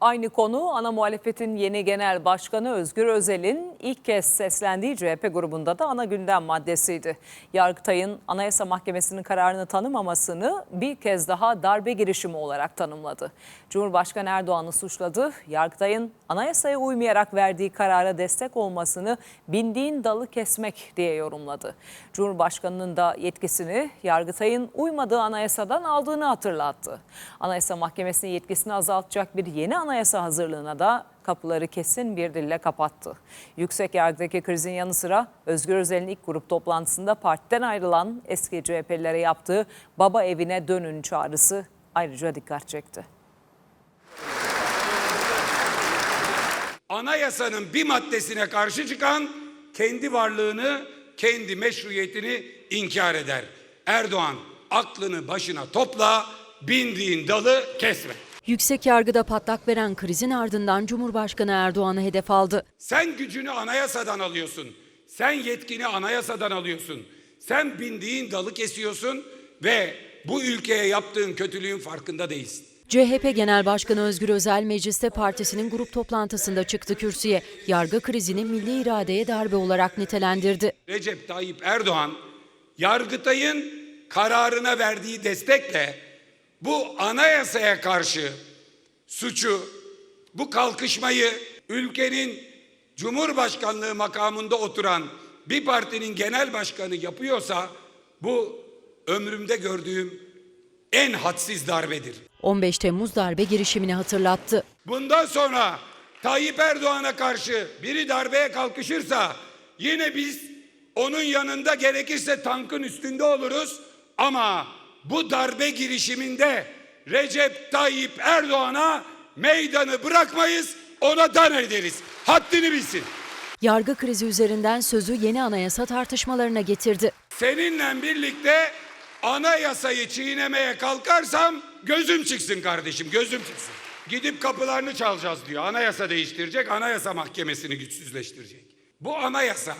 Aynı konu ana muhalefetin yeni genel başkanı Özgür Özel'in ilk kez seslendiği CHP grubunda da ana gündem maddesiydi. Yargıtay'ın Anayasa Mahkemesi'nin kararını tanımamasını bir kez daha darbe girişimi olarak tanımladı. Cumhurbaşkanı Erdoğan'ı suçladı. Yargıtay'ın anayasaya uymayarak verdiği karara destek olmasını bindiğin dalı kesmek diye yorumladı. Cumhurbaşkanının da yetkisini Yargıtay'ın uymadığı anayasadan aldığını hatırlattı. Anayasa Mahkemesi'nin yetkisini azaltacak bir yeni anayasa hazırlığına da kapıları kesin bir dille kapattı. Yüksek yargıdaki krizin yanı sıra Özgür Özel'in ilk grup toplantısında partiden ayrılan eski CHP'lilere yaptığı baba evine dönün çağrısı ayrıca dikkat çekti. anayasanın bir maddesine karşı çıkan kendi varlığını, kendi meşruiyetini inkar eder. Erdoğan aklını başına topla, bindiğin dalı kesme. Yüksek yargıda patlak veren krizin ardından Cumhurbaşkanı Erdoğan'ı hedef aldı. Sen gücünü anayasadan alıyorsun. Sen yetkini anayasadan alıyorsun. Sen bindiğin dalı kesiyorsun ve bu ülkeye yaptığın kötülüğün farkında değilsin. CHP Genel Başkanı Özgür Özel mecliste partisinin grup toplantısında çıktı kürsüye. Yargı krizini milli iradeye darbe olarak nitelendirdi. Recep Tayyip Erdoğan Yargıtay'ın kararına verdiği destekle bu anayasaya karşı suçu, bu kalkışmayı ülkenin Cumhurbaşkanlığı makamında oturan bir partinin genel başkanı yapıyorsa bu ömrümde gördüğüm en hadsiz darbedir. 15 Temmuz darbe girişimini hatırlattı. Bundan sonra Tayyip Erdoğan'a karşı biri darbeye kalkışırsa yine biz onun yanında gerekirse tankın üstünde oluruz ama bu darbe girişiminde Recep Tayyip Erdoğan'a meydanı bırakmayız ona dan ederiz. Haddini bilsin. Yargı krizi üzerinden sözü yeni anayasa tartışmalarına getirdi. Seninle birlikte anayasayı çiğnemeye kalkarsam gözüm çıksın kardeşim gözüm çıksın. Gidip kapılarını çalacağız diyor. Anayasa değiştirecek, anayasa mahkemesini güçsüzleştirecek. Bu anayasa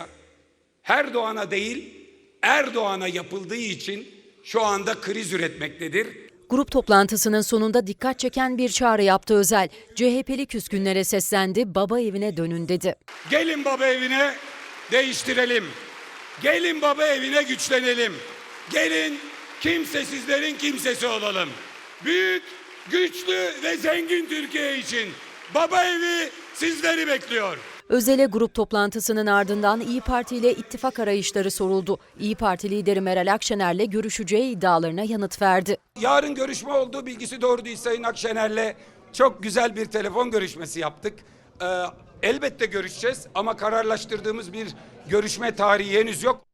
Erdoğan'a değil Erdoğan'a yapıldığı için şu anda kriz üretmektedir. Grup toplantısının sonunda dikkat çeken bir çağrı yaptı Özel. CHP'li küskünlere seslendi, baba evine dönün dedi. Gelin baba evine değiştirelim. Gelin baba evine güçlenelim. Gelin kimsesizlerin kimsesi olalım. Büyük, güçlü ve zengin Türkiye için baba evi sizleri bekliyor. Özel'e grup toplantısının ardından İyi Parti ile ittifak arayışları soruldu. İyi Parti lideri Meral Akşener'le görüşeceği iddialarına yanıt verdi. Yarın görüşme olduğu bilgisi doğru değil Sayın Akşener'le çok güzel bir telefon görüşmesi yaptık. Ee, elbette görüşeceğiz ama kararlaştırdığımız bir görüşme tarihi henüz yok.